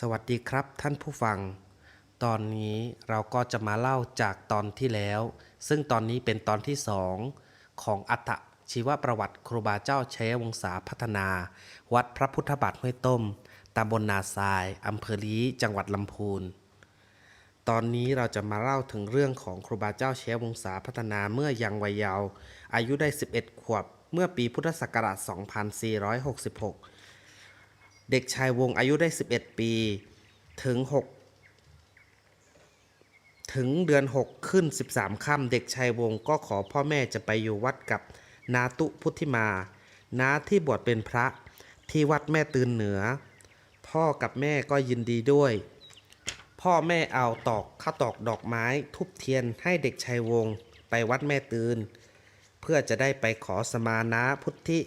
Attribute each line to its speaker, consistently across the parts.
Speaker 1: สวัสดีครับท่านผู้ฟัง ตอนนี้เราก็จะมาเล่าจากตอนที่แล้ว ซึ่งตอนนี้เป็นตอนที่สองของอัตชีวประวัติครูบาเจ้าเชยวงศาพัฒนา วัดพระพุทธบาทห้วยต้มตำบลนาทรายอำเภอลีจังหวัดลำพูน ตอนนี้เราจะมาเล่าถึงเรื่องของครูบาเจ้าเชยวงศาพัฒนาเมื่อยังวัยเยาว์อายุได้ 11 ขวบ เมื่อปีพุทธศักราช 2466 เด็กชายวงอายุได้ 11 ปีถึง 6 ถึงเดือน 6 ขึ้น 13ค่ำเด็กชายวงก็ขอพ่อแม่จะไปอยู่วัดกับนาตุพุทธิมานาที่บวชเป็นพระที่วัดแม่ตื่นเหนือ พ่อกับแม่ก็ยินดีด้วย พ่อแม่เอาตอกข้าวตอกดอกไม้ ทุบเทียนให้เด็กชายวงไปวัดแม่ตื่นเพื่อจะได้ไปขอสมานาพุทธิ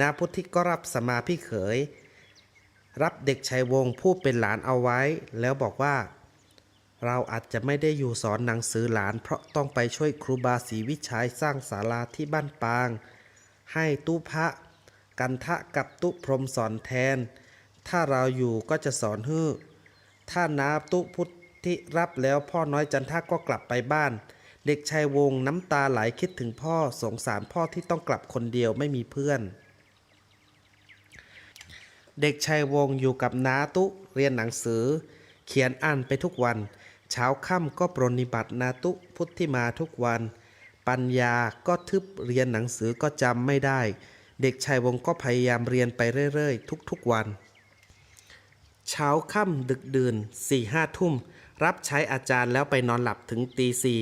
Speaker 1: นาพุทธิก็รับสมาพี่เขย รับเด็กชายวงผู้เป็นหลานเอาไว้ แล้วบอกว่า เราอาจจะไม่ได้อยู่สอนหนังสือหลาน เพราะต้องไปช่วยครูบาศรีวิชัยสร้างศาลาที่บ้านปาง ให้ตุพระกันทะกับตุพรมสอนแทน ถ้าเราอยู่ก็จะสอนฮื้อ ถ้านาตุพุทธิรับแล้วพ่อน้อยจันทาก็กลับไปบ้าน เด็กชายวงน้ำตาไหลคิดถึงพ่อสงสารพ่อที่ต้องกลับคนเดียวไม่มีเพื่อน เด็กชายวงอยู่กับนาตุเรียนหนังสือ เขียนอ่านไปทุกวัน เช้าค่ำก็ปรนนิบัตินาตุพุทธิมาทุกวัน ปัญญาก็ทึบเรียนหนังสือก็จำไม่ได้ เด็กชายวงก็พยายามเรียนไปเรื่อยๆ ทุกๆวัน เช้าค่ำดึกดื่นสี่ห้าทุ่ม รับใช้อาจารย์แล้วไปนอนหลับถึงตีสี่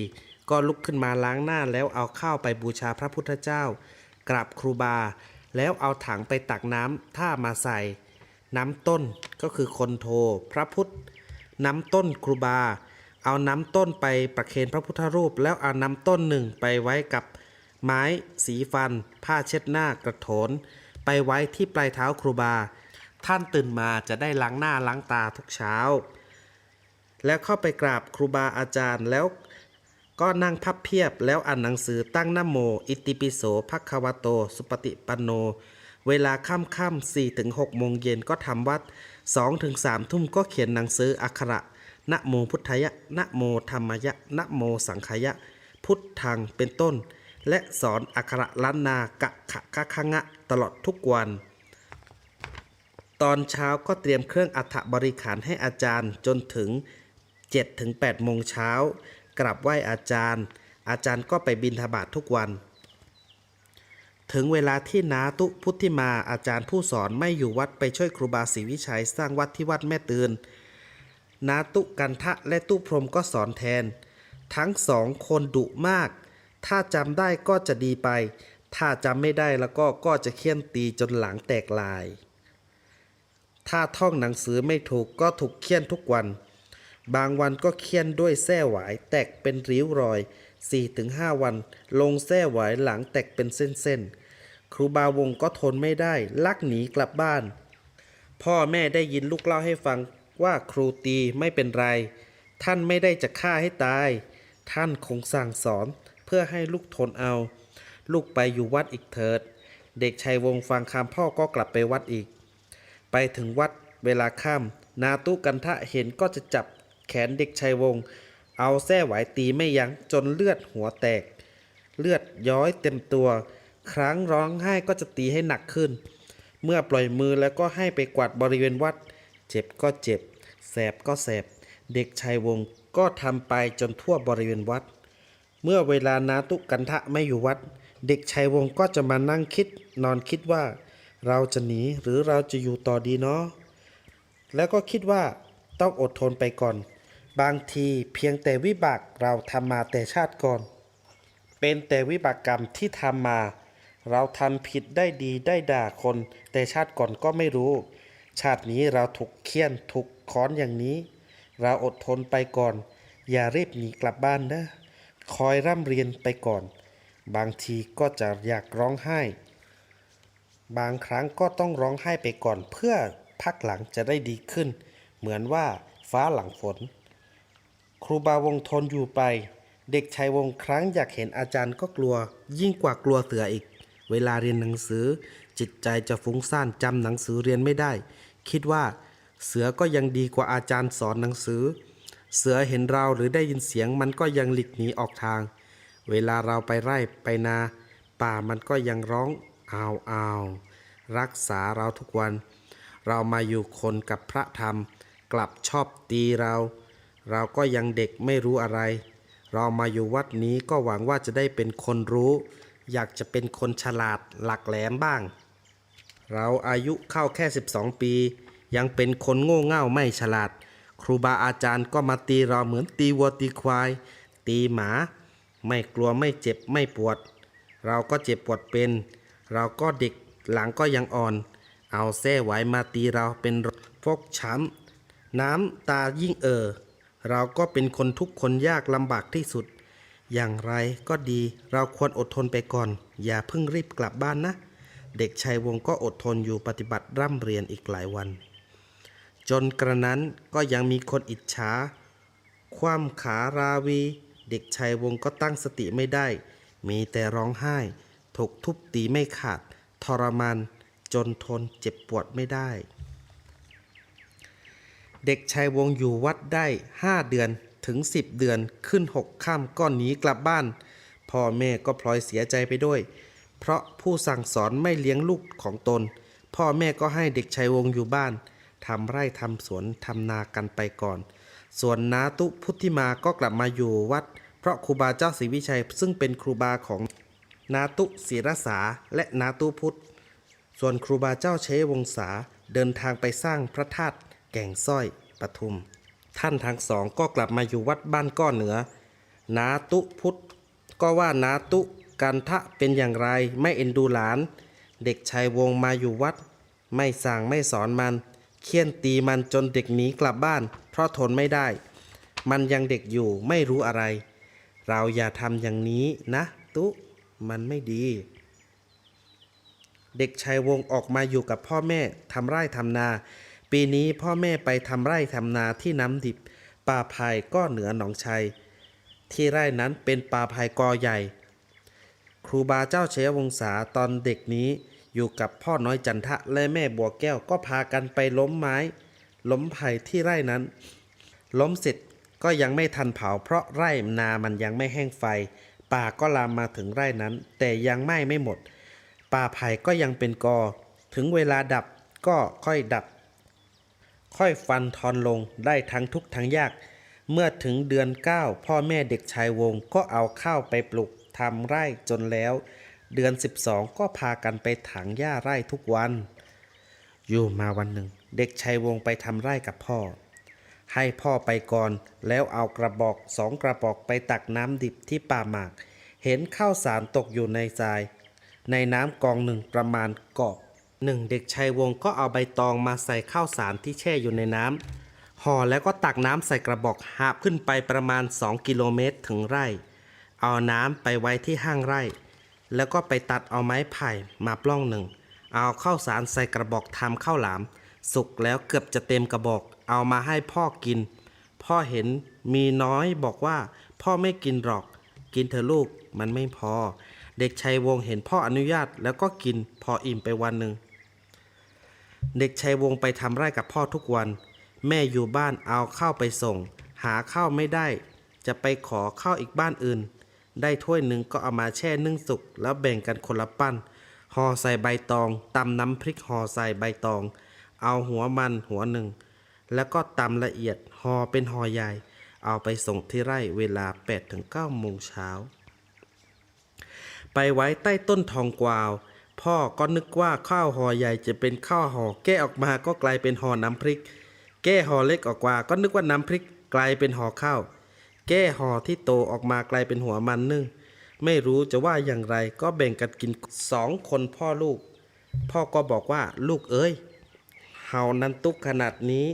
Speaker 1: ก็ลุกขึ้นมาล้างหน้าแล้วเอาข้าวไปบูชาพระพุทธเจ้า กราบครูบา แล้วเอาถังไปตักน้ำท่ามาใส่ น้ำต้นก็คือคนโท พระพุทธ น้ำต้นครูบา เอาน้ำต้นไปประเคนพระพุทธรูป แล้วเอาน้ำต้นหนึ่งไปไว้กับไม้สีฟัน ผ้าเช็ดหน้ากระโถน ไปไว้ที่ปลายเท้าครูบา ท่านตื่นมาจะได้ล้างหน้าล้างตาทุกเช้า แล้วเข้าไปกราบครูบาอาจารย์แล้ว ก็นั่งพับเพียบแล้วอ่านหนังสือตั้งนโม อิติปิโสภควโต สุปฏิปันโน เวลาค่ำค่ำสี่ถึงหกโมงเย็นก็ทำวัดสองถึงสามทุ่มก็เขียนหนังสืออักขระนะโมพุทธยะนะโมธรรมยะนะโมสังขยะ พุทธังเป็นต้น และสอนอักขระล้านนากะขะกะคะงะ ตลอดทุกวัน ตอนเช้าก็เตรียมเครื่องอัฐบริขารให้อาจารย์จนถึง7-8ถึง8โมงเช้า กราบไหว้อาจารย์ อาจารย์ก็ไปบินทบาททุกวัน ถึงเวลาที่นาตุพุทธิมาอาจารย์ผู้สอนไม่อยู่วัดไปช่วยครูบาศรีวิชัยสร้างวัดที่วัดแม่ตืนนาตุกันทะและตุพรมก็สอนแทน ทั้งสองคนดุมาก ถ้าจำได้ก็จะดีไป ถ้าจำไม่ได้แล้วก็ก็จะเคี่ยนตีจนหลังแตกลาย ถ้าท่องหนังสือไม่ถูกก็ถูกเคี่ยนทุกวัน บางวันก็เคี่ยนด้วยแส้หวายแตกเป็นริ้วรอย 4-5 วัน ลงแส้หวายหลังแตกเป็นเส้นๆ ครูบาวงก็ทนไม่ได้ ลักหนีกลับบ้าน พ่อแม่ได้ยินลูกเล่าให้ฟังว่าครูตีไม่เป็นไร ท่านไม่ได้จะฆ่าให้ตาย ท่านคงสั่งสอนเพื่อให้ลูกทนเอา ลูกไปอยู่วัดอีกเถิด เด็กชายวงฟังคำพ่อก็กลับไปวัดอีก ไปถึงวัดเวลาค่ำนาตุกันทะเห็นก็จะจับ แขนเด็กชายวง เอาแส้หวายตีไม่ยั้งจนเลือดหัวแตก เลือดย้อยเต็มตัว ครั้งร้องไห้ก็จะตีให้หนักขึ้น เมื่อปล่อยมือแล้วก็ให้ไปกวาดบริเวณวัด เจ็บก็เจ็บ แสบก็แสบ เด็กชายวงก็ทำไปจนทั่วบริเวณวัด เมื่อเวลานาตุกันทะไม่อยู่วัด เด็กชายวงก็จะมานั่งคิดนอนคิดว่า เราจะหนีหรือเราจะอยู่ต่อดีเนาะแล้วก็คิดว่าต้องอดทนไปก่อน บางทีเพียงแต่วิบากเราทำมาแต่ชาติก่อน เป็นแต่วิบากกรรมที่ทำมา เราทำผิดได้ดีได้ด่าคน แต่ชาติก่อนก็ไม่รู้ ชาตินี้เราถูกเคี่ยนถูกค้อนอย่างนี้ เราอดทนไปก่อน อย่ารีบหนีกลับบ้านนะ คอยร่ำเรียนไปก่อน บางทีก็จะอยากร้องไห้ บางครั้งก็ต้องร้องไห้ไปก่อนเพื่อพักหลังจะได้ดีขึ้น เหมือนว่าฟ้าหลังฝน ครูบาวงทนอยู่ไป เด็กชายวงครั้งอยากเห็นอาจารย์ก็กลัว ยิ่งกว่ากลัวเสืออีก เวลาเรียนหนังสือ จิตใจจะฟุ้งซ่านจำหนังสือเรียนไม่ได้ คิดว่าเสือก็ยังดีกว่าอาจารย์สอนหนังสือ เสือเห็นเราหรือได้ยินเสียงมันก็ยังหลีกหนีออกทาง เวลาเราไปไร่ไปนา ป่ามันก็ยังร้องอ้าวอ้าวรักษาเราทุกวัน เรามาอยู่คนกับพระธรรม กลับชอบตีเรา เราก็ยังเด็กไม่รู้อะไร เรามาอยู่วัดนี้ก็หวังว่าจะได้เป็นคนรู้ อยากจะเป็นคนฉลาดหลักแหลมบ้าง เราอายุเข้าแค่ 12 ปี ยังเป็นคนโง่เง่าไม่ฉลาด ครูบาอาจารย์ก็มาตีเราเหมือนตีวัวตีควาย ตีหมา ไม่กลัวไม่เจ็บไม่ปวด เราก็เจ็บปวดเป็น เราก็เด็กหลังก็ยังอ่อน เอาแส้ไหวมาตีเราเป็นฟกช้ำน้ำตายิ่งเออ เราก็เป็นคนทุกคนยากลำบากที่สุด อย่างไรก็ดีเราควรอดทนไปก่อน อย่าเพิ่งรีบกลับบ้านนะ เด็กชายวงก็อดทนอยู่ปฏิบัติร่ำเรียนอีกหลายวัน จนกระนั้นก็ยังมีคนอิจฉา ความขาราวี เด็กชายวงก็ตั้งสติไม่ได้ มีแต่ร้องไห้ ถูกทุบตีไม่ขาด ทรมานจนทนเจ็บปวดไม่ได้ เด็กชายวงอยู่วัดได้ห้าเดือนถึงสิบเดือนขึ้นหกข้ามก็หนีกลับบ้าน พ่อแม่ก็พลอยเสียใจไปด้วย เพราะผู้สั่งสอนไม่เลี้ยงลูกของตน พ่อแม่ก็ให้เด็กชายวงอยู่บ้านทำไร่ทำสวนทำนากันไปก่อน ส่วนนาตุพุทธิมาก็กลับมาอยู่วัด เพราะครูบาเจ้าศรีวิชัย ซึ่งเป็นครูบาของนาตุศิรสาและนาตุพุทธ ส่วนครูบาเจ้าเชยวงศาเดินทางไปสร้างพระธาตุ แก่งสร้อยปทุม ท่านทั้งสองก็กลับมาอยู่วัดบ้านก้อนเหนือ นาตุพุทธก็ว่านาตุกันทะเป็นอย่างไรไม่เอ็นดูหลาน เด็กชายวงมาอยู่วัด ไม่สั่งไม่สอนมัน เคี่ยนตีมันจนเด็กหนีกลับบ้าน เพราะทนไม่ได้ มันยังเด็กอยู่ไม่รู้อะไร เราอย่าทำอย่างนี้นะ ตุมันไม่ดี เด็กชายวงออกมาอยู่กับพ่อแม่ทำไร่ทำนา ปีนี้พ่อแม่ไปทำไร่ทำนาที่น้ำดิบ ป่าไผ่ก็เหนือหนองชัย ที่ไร่นั้นเป็นป่าไผ่กอใหญ่ ครูบาเจ้าเชยวงศาตอนเด็กนี้อยู่กับพ่อน้อยจันทะและแม่บัวแก้วก็พากันไปล้มไม้ ล้มไผ่ที่ไร่นั้น ล้มเสร็จก็ยังไม่ทันเผาเพราะไร่นามันยังไม่แห้งไฟ ป่าก็ลามมาถึงไร่นั้น แต่ยังไหม้ไม่หมด ป่าไผ่ก็ยังเป็นกอ ถึงเวลาดับก็ค่อยดับ ค่อยฟันทอนลงได้ทั้งทุกทั้งยาก เมื่อถึงเดือน 9 พ่อแม่เด็กชายวงก็เอาข้าวไปปลูกทำไร่จนแล้ว เดือน 12 ก็พากันไปถางหญ้าไร่ทุกวัน อยู่มาวันหนึ่ง เด็กชายวงไปทำไร่กับพ่อ ให้พ่อไปก่อนแล้วเอากระบอกสองกระบอกไปตักน้ำดิบที่ป่าหมาก เห็นข้าวสารตกอยู่ในทราย ในน้ำกองหนึ่งประมาณกอบ หนึ่งเด็กชายวงก็เอาใบตองมาใส่ข้าวสารที่แช่อยู่ในน้ำห่อแล้วก็ตักน้ำใส่กระบอกหาบขึ้นไปประมาณ 2 กิโลเมตรถึงไร่ เอาน้ำไปไว้ที่ห้างไร่ แล้วก็ไปตัดเอาไม้ไผ่มาปล้องหนึ่ง เอาข้าวสารใส่กระบอกทำข้าวหลาม สุกแล้วเกือบจะเต็มกระบอก เอามาให้พ่อกิน พ่อเห็นมีน้อยบอกว่า พ่อไม่กินหรอก กินเถอลูกมันไม่พอ เด็กชายวงเห็นพ่ออนุญาตแล้วก็กินพออิ่มไปวันหนึ่ง เด็กชายวงไปทำไร่กับพ่อทุกวัน แม่อยู่บ้านเอาข้าวไปส่ง หาข้าวไม่ได้ จะไปขอข้าวอีกบ้านอื่น ได้ถ้วยหนึ่งก็เอามาแช่นึ่งสุก แล้วแบ่งกันคนละปั้นห่อใส่ใบตองตำน้ำพริกห่อใส่ใบตอง เอาหัวมันหัวหนึ่ง แล้วก็ตำละเอียดห่อเป็นห่อใหญ่ เอาไปส่งที่ไร่เวลา 8-9โมงเช้าไปไว้ใต้ต้นทองกวาว พ่อก็นึกว่าข้าวห่อใหญ่จะเป็นข้าวห่อแก้ออกมาก็กลายเป็นห่อน้ำพริก แก้ห่อเล็กออกมาก็นึกว่าน้ำพริก กลายเป็นห่อข้าว แก้ห่อที่โตออกมากลายเป็นหัวมันนึ่ง ไม่รู้จะว่าอย่างไรก็แบ่งกันกินสองคนพ่อลูก พ่อก็บอกว่าลูกเอ้ยเฮานั้นตุกขนาดนี้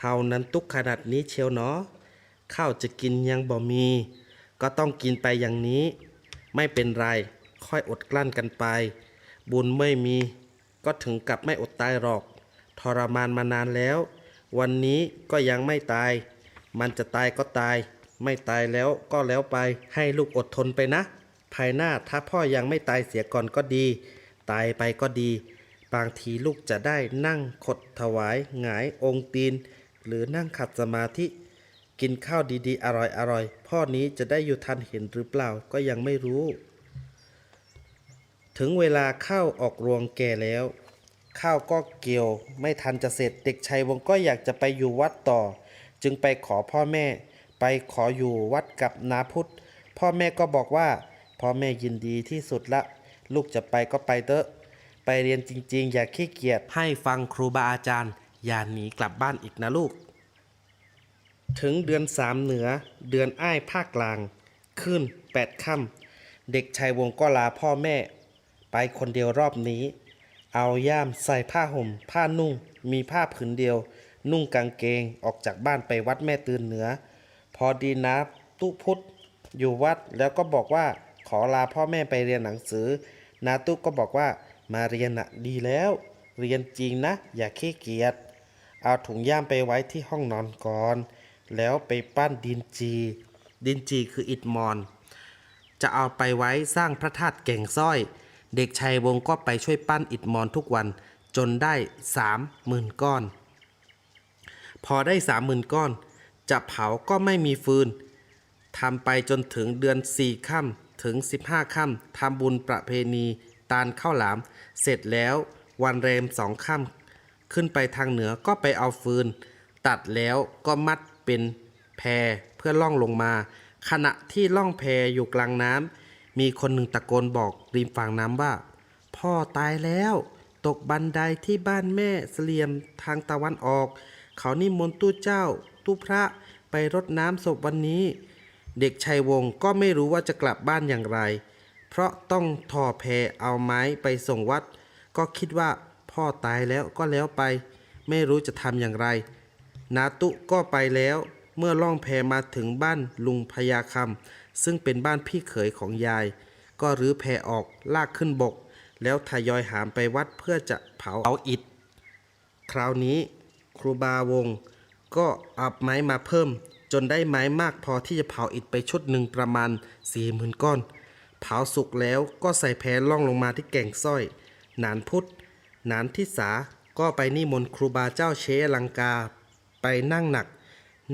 Speaker 1: เฮานั้นตุกขนาดนี้เชียวเนาะข้าวจะกินยังบ่มี ก็ต้องกินไปอย่างนี้ ไม่เป็นไร ค่อยอดกลั้นกันไป บุญไม่มี ก็ถึงกับไม่อดตายหรอก ทรมานมานานแล้ว วันนี้ก็ยังไม่ตาย มันจะตายก็ตาย ไม่ตายแล้วก็แล้วไป ให้ลูกอดทนไปนะ ภายหน้าถ้าพ่อยังไม่ตายเสียก่อนก็ดี ตายไปก็ดี บางทีลูกจะได้นั่งขดถวายหงายองค์ตีน หรือนั่งขัดสมาธิกินข้าวดีๆ อร่อยๆ พ่อนี้จะได้อยู่ทันเห็นหรือเปล่าก็ยังไม่รู้ ถึงเวลาข้าวออกรวงแก่แล้ว ข้าวก็เกี่ยวไม่ทันจะเสร็จเด็กชายวงก็อยากจะไปอยู่วัดต่อ จึงไปขอพ่อแม่ ไปขออยู่วัดกับนาพุทธ พ่อแม่ก็บอกว่า พ่อแม่ยินดีที่สุดละ ลูกจะไปก็ไปเถอะ ไปเรียนจริงๆ อย่าขี้เกียจให้ฟังครูบาอาจารย์ อย่าหนีกลับบ้านอีกนะลูก ถึงเดือนสามเหนือ เดือนอ้ายภาคกลาง ขึ้นแปดค่ำเด็กชายวงก็ลาพ่อแม่ ไปคนเดียวรอบนี้ เอาย่ามใส่ผ้าห่ม ผ้านุ่ง มีผ้าผืนเดียว นุ่งกางเกงออกจากบ้านไปวัดแม่ตื่นเหนือ พอดีนะตุพุทธอยู่วัดแล้วก็บอกว่าขอลาพ่อแม่ไปเรียนหนังสือ นาตุก็บอกว่ามาเรียนน่ะดีแล้ว เรียนจริงนะ อย่าขี้เกียจเอาถุงย่ามไปไว้ที่ห้องนอนก่อน แล้วไปปั้นดินจี ดินจีคืออิฐมอน จะเอาไปไว้สร้างพระธาตุเก่งสร้อย เด็กชายวงก็ไปช่วยปั้นอิฐมอนทุกวันจนได้สามหมื่นก้อน พอได้สามหมื่นก้อน จะเผาก็ไม่มีฟืนทำไปจนถึงเดือนสี่ค่ำถึงสิบห้าค่ำทำบุญประเพณีตาลข้าวหลาม เสร็จแล้ววันเรมสองค่ำขึ้นไปทางเหนือก็ไปเอาฟืน ตัดแล้วก็มัดเป็นแพเพื่อล่องลงมา ขณะที่ล่องแพอยู่กลางน้ำ มีคนหนึ่งตะโกนบอกริมฝั่งน้ำว่า พ่อตายแล้ว ตกบันไดที่บ้านแม่เสลียมทางตะวันออก เขานิมนต์ตู้เจ้า ตู้พระไปรดน้ำศพวันนี้ เด็กชัยวงศ์ก็ไม่รู้ว่าจะกลับบ้านอย่างไร เพราะต้องทอแพเอาไม้ไปส่งวัด ก็คิดว่าพ่อตายแล้วก็แล้วไป ไม่รู้จะทำอย่างไร นาตุก็ไปแล้วเมื่อล่องแพมาถึงบ้านลุงพยาคำ ซึ่งเป็นบ้านพี่เขยของยาย ก็รื้อแพออกลากขึ้นบก แล้วทยอยหามไปวัดเพื่อจะเผาเอาอิฐ คราวนี้ครูบาวง ก็อับไม้มาเพิ่ม จนได้ไม้มากพอที่จะเผาอิฐไปชุดหนึ่งประมาณสี่หมื่นก้อน เผาสุกแล้วก็ใส่แพล่องลงมาที่แก่งสร้อยหนานพุทธหนานทิสาก็ไปนิมนต์ครูบาเจ้าเชลังกา ไปนั่งหนัก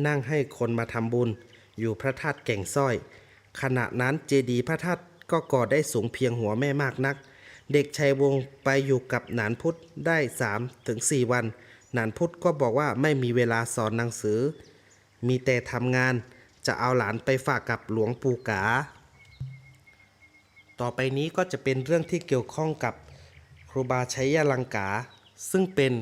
Speaker 1: นั่งให้คนมาทำบุญ อยู่พระธาตุแก่งสร้อย ขณะนั้นเจดีย์พระธาตุก็ก่อได้สูงเพียงหัวแม่มากนัก เด็กชายวงไปอยู่กับหนานพุทธได้3ถึง4วัน หนานพุทธก็บอกว่าไม่มีเวลาสอนหนังสือ มีแต่ทำงานจะเอาหลานไปฝากกับหลวงปู่กา ต่อไปนี้ก็จะเป็นเรื่องที่เกี่ยวข้องกับครูบาชัยยลังกา ซึ่งเป็น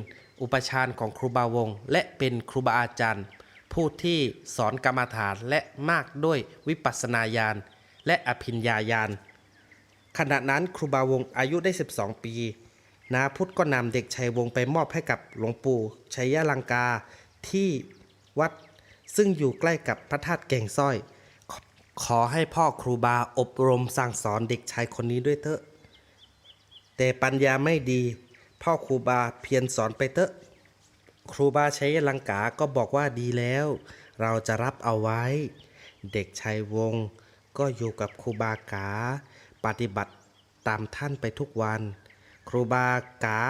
Speaker 1: อุปชาย์ของครูบาวง และเป็นครูบาอาจารย์ ผู้ที่สอนกรรมฐานและมากด้วยวิปัสนาญาณและอภิญญาญาณ ขณะนั้นครูบาวงอายุได้ 12 ปี นาพุทธก็นำเด็กชัยวงไปมอบให้กับหลวงปู่ชัยยลังกาที่วัดซึ่งอยู่ใกล้กับพระธาตุแก่งสร้อยขอขอให้พ่อครูบาอบรมสั่งสอนเด็กชายคนนี้ด้วยเถอะ แต่ปัญญาไม่ดี พ่อครูบาเพียรสอนไปเถอะ ครูบาชัยลังกาก็บอกว่าดีแล้ว เราจะรับเอาไว้ เด็กชายวงก็อยู่กับครูบากา ปฏิบัติตามท่านไปทุกวัน ครูบากา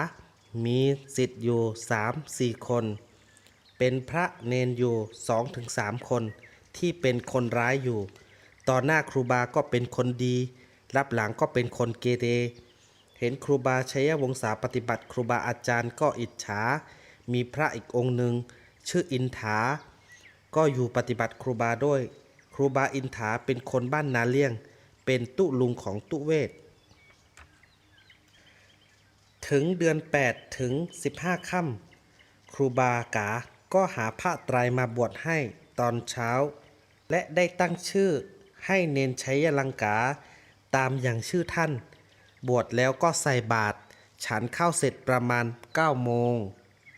Speaker 1: มีสิทธิ์อยู่สามสี่คน เป็นพระเนนอยู่สองถึงสามคนที่เป็นคนร้ายอยู่ต่อหน้าครูบาก็เป็นคนดี รับหลังก็เป็นคนเกเรเห็นครูบาชัยวงศาปฏิบัติ ครูบาอาจารย์ก็อิจฉา มีพระอีกองค์หนึ่งชื่ออินถา ก็อยู่ปฏิบัติครูบาด้วย ครูบาอินถาเป็นคนบ้านนาเลี่ยง เป็นตุลุงของตุเวศถึงเดือน 8 ถึง 15ค่ำครูบากาก็หาพระไตรมาบวชให้ตอนเช้า และได้ตั้งชื่อให้เนนชัยลังกาตามอย่างชื่อท่าน บวชแล้วก็ใส่บาตรฉันเข้าวเสร็จประมาณ 9 โมง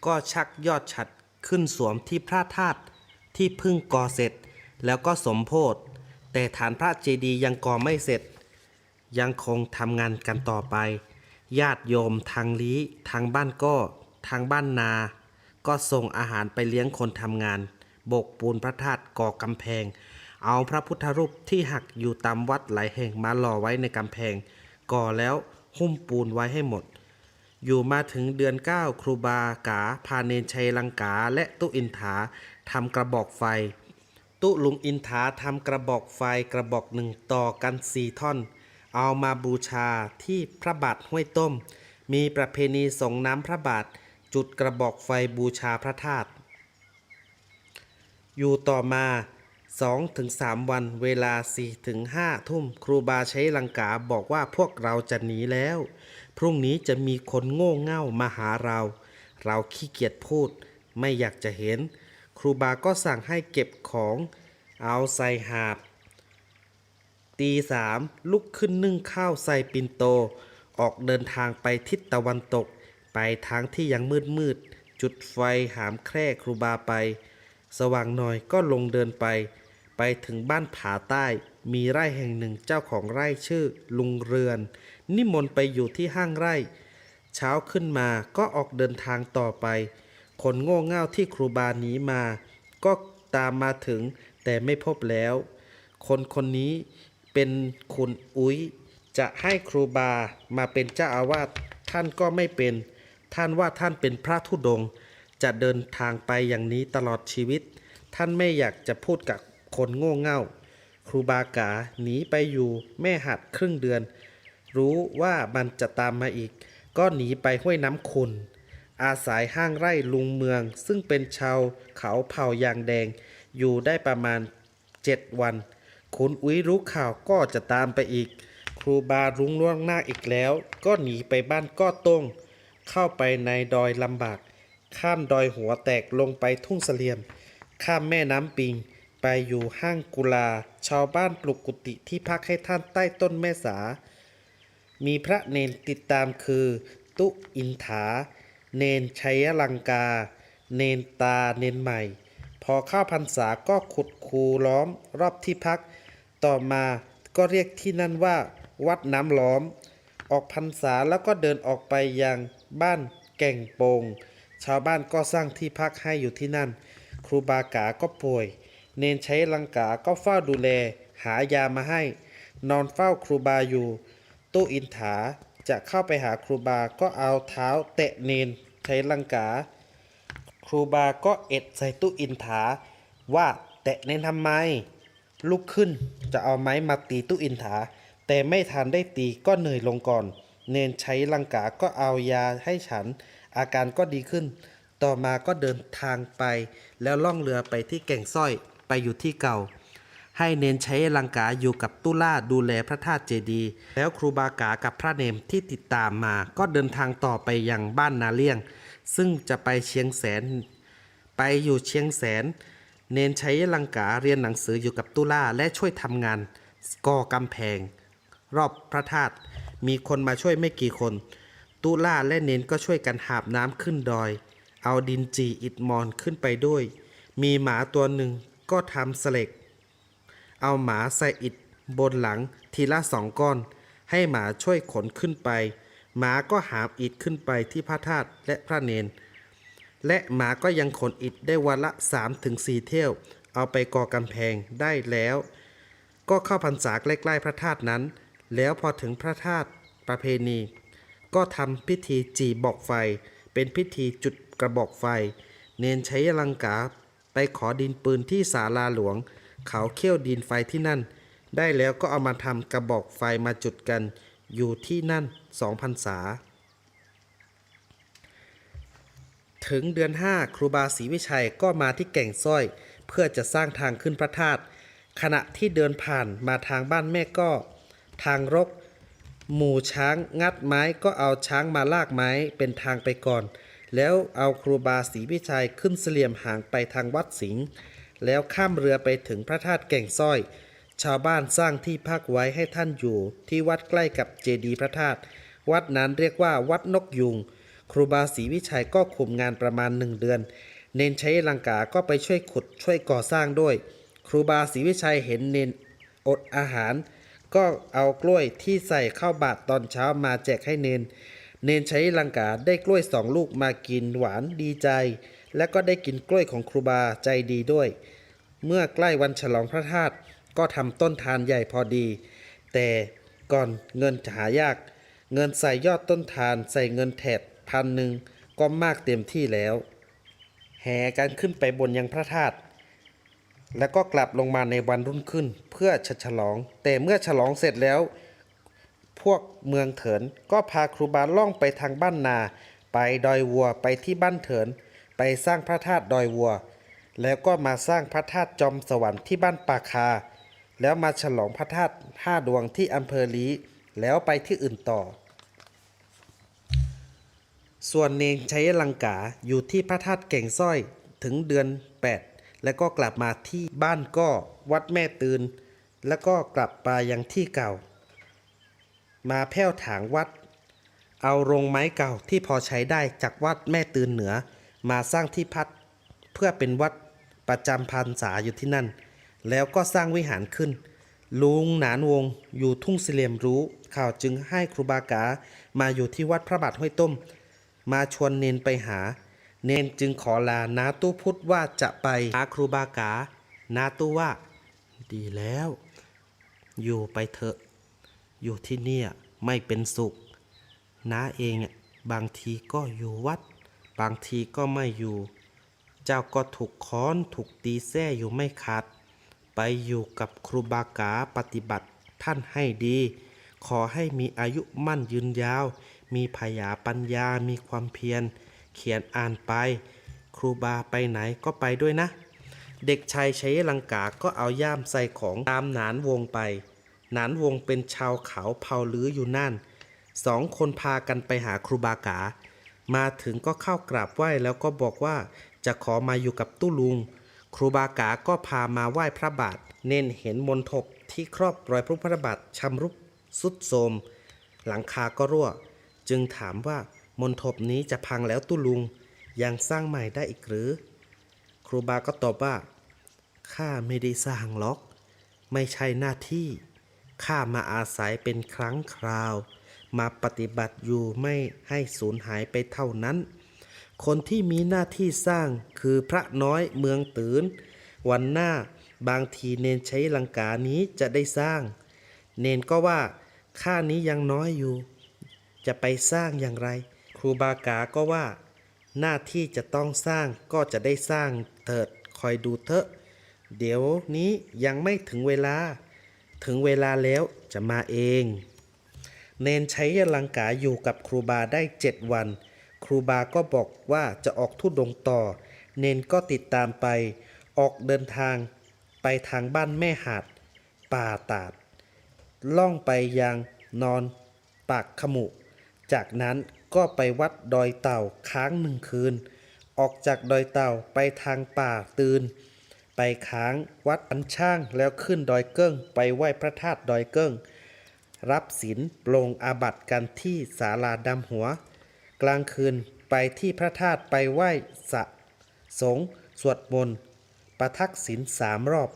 Speaker 1: ก็ชักยอดฉัดขึ้นสวมที่พระธาตุที่พึ่งก่อเสร็จ แล้วก็สมโพธแต่ฐานพระเจดีย์ยังก่อไม่เสร็จ ยังคงทำงานกันต่อไป ญาติโยมทางลี้ทางบ้านก็ทางบ้านนา ก็ส่งอาหารไปเลี้ยงคนทำงาน บกปูนพระธาตุก่อกำแพง เอาพระพุทธรูปที่หักอยู่ตามวัดหลายแห่งมาหล่อไว้ในกำแพง ก่อแล้วหุ้มปูนไว้ให้หมด อยู่มาถึงเดือนเก้าครูบากาพาเนนชัยลังกา และตุอินถาทำกระบอกไฟ ตุลุงอินถาทำกระบอกไฟกระบอกหนึ่งต่อกันสี่ท่อน เอามาบูชาที่พระบาทห้วยต้ม มีประเพณีส่งน้ำพระบาท จุดกระบอกไฟบูชาพระธาตุอยู่ต่อมา 2-3 วันเวลา 4-5 ทุ่ม ครูบาใช้ลังกาบอกว่าพวกเราจะหนีแล้ว พรุ่งนี้จะมีคนโง่เง่ามาหาเรา เราขี้เกียจพูด ไม่อยากจะเห็น ครูบาก็สั่งให้เก็บของ เอาใส่หาบ ตีสามลุกขึ้นนึ่งข้าวใส่ปินโต ออกเดินทางไปทิศตะวันตก ไปทางที่ยังมืดมืด จุดไฟหามแคร่ครูบาไป สว่างหน่อยก็ลงเดินไป ไปถึงบ้านผาใต้ มีไร่แห่งหนึ่งเจ้าของไร่ชื่อลุงเรือน นิมนต์ไปอยู่ที่ห้างไร่ เช้าขึ้นมาก็ออกเดินทางต่อไป คนโง่เง่าที่ครูบาหนีมา ก็ตามมาถึงแต่ไม่พบแล้ว คนคนนี้เป็นคุณอุ้ย จะให้ครูบามาเป็นเจ้าอาวาสท่านก็ไม่เป็น ท่านว่าท่านเป็นพระธุดงค์จะเดินทางไปอย่างนี้ตลอดชีวิต ท่านไม่อยากจะพูดกับคนโง่เง่า ครูบากาหนีไปอยู่แม่หัดครึ่งเดือน รู้ว่ามันจะตามมาอีก ก็หนีไปห้วยน้ำขุนอาศัยห้างไร่ลุงเมือง ซึ่งเป็นชาวเขาเผ่ายางแดง อยู่ได้ประมาณเจ็ดวัน คุณอุ้ยรู้ข่าวก็จะตามไปอีก ครูบารุ้งล่วงหน้าอีกแล้ว ก็หนีไปบ้านก้อต้ง เข้าไปในดอยลำบาก ข้ามดอยหัวแตกลงไปทุ่งเสลียม ข้ามแม่น้ำปิง ไปอยู่ห้างกุลา ชาวบ้านปลุกกุฏิที่พักให้ท่านใต้ต้นแม่สา มีพระเนนติดตามคือ ตุอินถา เนนชัยลังกา เนนตาเนนใหม่ พอเข้าพรรษาก็ขุดคูล้อมรอบที่พัก ต่อมาก็เรียกที่นั่นว่า วัดน้ำล้อม ออกพรรษาแล้วก็เดินออกไปยังบ้านแก่งโปง ชาวบ้านก็สร้างที่พักให้อยู่ที่นั่น ครูบากาก็ป่วย เนนใช้ลังกาก็เฝ้าดูแล หายามาให้ นอนเฝ้าครูบาอยู่ ตู้อินถาจะเข้าไปหาครูบาก็เอาเท้าเตะเนนใช้ลังกา ครูบาก็เอ็ดใส่ตู้อินถา ว่าแตะเนนทำไม ลุกขึ้นจะเอาไม้มาตีตู้อินถา แต่ไม่ทันได้ตีก็เหนื่อยลงก่อน เนนใช้ลังกาก็เอายาให้ฉัน อาการก็ดีขึ้น ต่อมาก็เดินทางไป แล้วล่องเรือไปที่แก่งส้อยไปอยู่ที่เก่า ให้เนนใช้ลังกาอยู่กับตุล่าดูแลพระธาตุเจดีย์แล้วครูบากากับพระเนมที่ติดตามมาก็เดินทางต่อไปยังบ้านนาเลี่ยง ซึ่งจะไปเชียงแสน ไปอยู่เชียงแสน เนนใช้ลังกาเรียนหนังสืออยู่กับตุล่าและช่วยทำงานก่อกำแพง รอบพระธาตุมีคนมาช่วยไม่กี่คน ตุล่าและเนนก็ช่วยกันหาบน้ำขึ้นดอย เอาดินจีอิดมอนขึ้นไปด้วย มีหมาตัวหนึ่งก็ทำสเลก เอาหมาใส่อิฐบนหลังทีละสองก้อน ให้หมาช่วยขนขึ้นไป หมาก็หามอิฐขึ้นไปที่พระธาตุและพระเนน และหมาก็ยังขนอิฐได้วันละ 3-4ถึงเที่ยว เอาไปก่อกำแพงได้แล้ว ก็เข้าพรรษาใกล้ๆพระธาตุนั้น แล้วพอถึงพระธาตุประเพณี ก็ทำพิธีจีบอกไฟ เป็นพิธีจุดกระบอกไฟ เนนใช้ลังกาไปขอดินปืนที่ศาลาหลวง เขาเขี่ยวดินไฟที่นั่น ได้แล้วก็เอามาทำกระบอกไฟมาจุดกัน อยู่ที่นั่นสองพรรษา ถึงเดือน 5 ครูบาศรีวิชัยก็มาที่แก่งสร้อย เพื่อจะสร้างทางขึ้นพระธาตุขณะที่เดินผ่านมาทางบ้านแม่ก็ ทางรก หมู่ช้างงัดไม้ก็เอาช้างมาลากไม้เป็นทางไปก่อน แล้วเอาครูบาศรีวิชัยขึ้นเสลี่ยมห่างไปทางวัดสิงห์ แล้วข้ามเรือไปถึงพระธาตุแก่งสร้อย ชาวบ้านสร้างที่พักไว้ให้ท่านอยู่ ที่วัดใกล้กับเจดีย์พระธาตุวัดนั้นเรียกว่าวัดนกยุง ครูบาศรีวิชัยก็คุมงานประมาณหนึ่งเดือน เนนใช้ลังกาก็ไปช่วยขุดช่วยก่อสร้างด้วย ครูบาศรีวิชัยเห็นเนนอดอาหาร ก็เอากล้วยที่ใส่ข้าวบาตรตอนเช้ามาแจกให้เนน เนนใช้ลังกาได้กล้วยสองลูกมากินหวานดีใจ และก็ได้กินกล้วยของครูบาใจดีด้วย เมื่อใกล้วันฉลองพระธาตุก็ทำต้นทานใหญ่พอดี แต่ก่อนเงินจะหายาก เงินใส่ยอดต้นทานใส่เงินแถบพันหนึ่งก็มากเต็มที่แล้ว แห่กันขึ้นไปบนยังพระธาตุแล้วก็กลับลงมาในวันรุ่งขึ้นเพื่อฉลอง แต่เมื่อฉลองเสร็จแล้ว พวกเมืองเถินก็พาครูบาล่องไปทางบ้านนา ไปดอยวัวไปที่บ้านเถิน ไปสร้างพระธาตุดอยวัว แล้วก็มาสร้างพระธาตุจอมสวรรค์ที่บ้านปาคา แล้วมาฉลองพระธาตุห้าดวงที่อำเภอลีแล้วไปที่อื่นต่อ ส่วนเนงชัยลังกาอยู่ที่พระธาตุเก่งสร้อยถึงเดือน 8 แล้วก็กลับมาที่บ้านก็วัดแม่ตืน แล้วก็กลับไปยังที่เก่า มาแผ้วถางวัด เอาโรงไม้เก่าที่พอใช้ได้จากวัดแม่ตืนเหนือ มาสร้างที่พัดเพื่อเป็นวัดประจำพรรษาอยู่ที่นั่น แล้วก็สร้างวิหารขึ้น ลุงหนานวงอยู่ทุ่งสิเลียมรู้ข่าวจึงให้ครูบากามาอยู่ที่วัดพระบาทห้วยต้ม มาชวนเนนไปหา เนนจึงขอลานาตู้พุทธว่าจะไปหาครูบากานาตู้ว่า ดีแล้ว อยู่ไปเถอะ อยู่ที่เนี่ยไม่เป็นสุขน้าเองบางทีก็อยู่วัด บางทีก็ไม่อยู่ เจ้าก็ถูกค้อนถูกตีแส้อยู่ไม่ขาด ไปอยู่กับครูบากาปฏิบัติท่านให้ดี ขอให้มีอายุมั่นยืนยาว มีพยาปัญญา มีความเพียร เขียนอ่านไป ครูบาไปไหนก็ไปด้วยนะ เด็กชายใชัยลังกาก็เอาย่ามใส่ของตามหนานวงไป หนานวงเป็นชาวเขาเผ่าลืออยู่นั่น สองคนพากันไปหาครูบากา มาถึงก็เข้ากราบไหว้แล้วก็บอกว่าจะขอมาอยู่กับตู้ลุง ครูบากาก็พามาไหว้พระบาท เน้นเห็นมนทบที่ครอบรอยพระพุทธบาทชำรุดสุดโทมหลังคาก็รั่ว จึงถามว่ามนทบนี้จะพังแล้วตู้ลุง ยังสร้างใหม่ได้อีกหรือ ครูบาก็ตอบว่าข้าไม่ได้สร้างหรอก ไม่ใช่หน้าที่ข้ามาอาศัยเป็นครั้งคราว มาปฏิบัติอยู่ไม่ให้สูญหายไปเท่านั้น คนที่มีหน้าที่สร้างคือพระน้อยเมืองตื่น วันหน้าบางทีเนนใช้ลังกานี้จะได้สร้าง เนนก็ว่าข้านี้ยังน้อยอยู่ จะไปสร้างอย่างไร ครูบากาก็ว่า หน้าที่จะต้องสร้างก็จะได้สร้างเถิดคอยดูเถอะ เดี๋ยวนี้ยังไม่ถึงเวลา ถึงเวลาแล้วจะมาเอง เนนใช้ยลังกาอยู่กับครูบาได้เจ็ดวัน ครูบาก็บอกว่าจะออกทุดงค์ต่อ เนนก็ติดตามไป ออกเดินทาง ไปทางบ้านแม่หาด ป่าตาด ล่องไปยังนอน ปากขมุ จากนั้นก็ไปวัดดอยเต่าค้างหนึ่งคืน ออกจากดอยเต่าไปทางป่าตื่นไปค้างวัดอันช่างแล้วขึ้นดอยเกิ้ง ไปไหว้พระธาตุดอยเกิ้ง รับศีลปลงอาบัติกันที่ศาลาดำหัว กลางคืนไปที่พระธาตุไปไหว้สะสงสวดมนต์ประทักศีลสามรอบ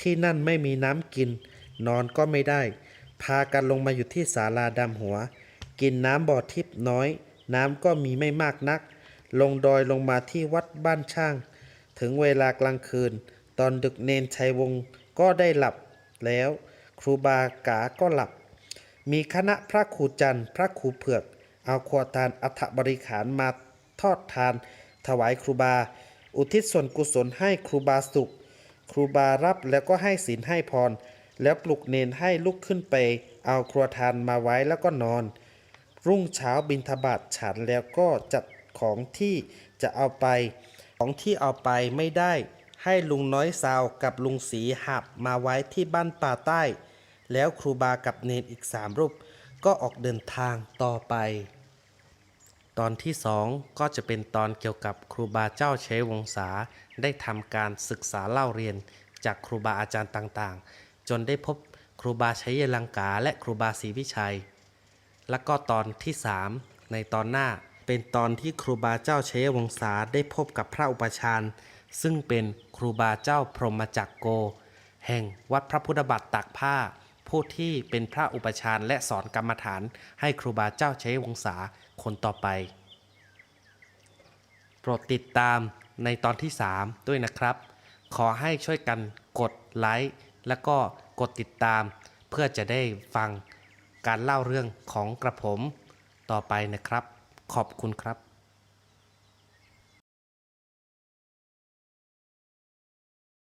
Speaker 1: ที่นั่นไม่มีน้ำกิน นอนก็ไม่ได้ พากันลงมาอยู่ที่ศาลาดำหัว กินน้ำบ่อทิพน้อย น้ำก็มีไม่มากนัก ลงดอยลงมาที่วัดบ้านช่าง ถึงเวลากลางคืน ตอนดึกเนนชัยวงศ์ก็ได้หลับแล้ว ครูบากาก็หลับ มีคณะพระครูจันทร์พระครูเผือกเอาขวทานอัฐบริขารมาทอดทาน ถวายครูบา อุทิศส่วนกุศลให้ครูบาสุข ครูบารับแล้วก็ให้ศีลให้พร แล้วปลุกเนนให้ลุกขึ้นไป เอาครัวทานมาไว้แล้วก็นอน รุ่งเช้าบินทบาทฉันแล้วก็จัดของที่จะเอาไป ของที่เอาไปไม่ได้ ให้ลุงน้อยสาวกับลุงสีหับมาไว้ที่บ้านป่าใต้ แล้วครูบากับเนนอีกสามรูป ก็ออกเดินทางต่อไป ตอนที่สองก็จะเป็นตอนเกี่ยวกับครูบาเจ้าเชยวงศาได้ทำการศึกษาเล่าเรียนจากครูบาอาจารย์ต่างๆ จนได้พบครูบาชัยลังกาและครูบาศรีวิชัย แล้วก็ตอนที่สามในตอนหน้าเป็นตอนที่ครูบาเจ้าเชยวงศาได้พบกับพระอุปชาย์ซึ่งเป็นครูบาเจ้าพรหมจักรโก แห่งวัดพระพุทธบาทตากผ้า ผู้ที่เป็นพระอุปชาย์และสอนกรรมฐาน ให้ครูบาเจ้าเชยวงศาคนต่อไป โปรดติดตามในตอนที่ 3 ด้วยนะครับ ขอให้ช่วยกันกดไลค์แล้วก็กดติดตาม เพื่อจะได้ฟังการเล่าเรื่องของกระผมต่อไปนะครับ ขอบคุณครับ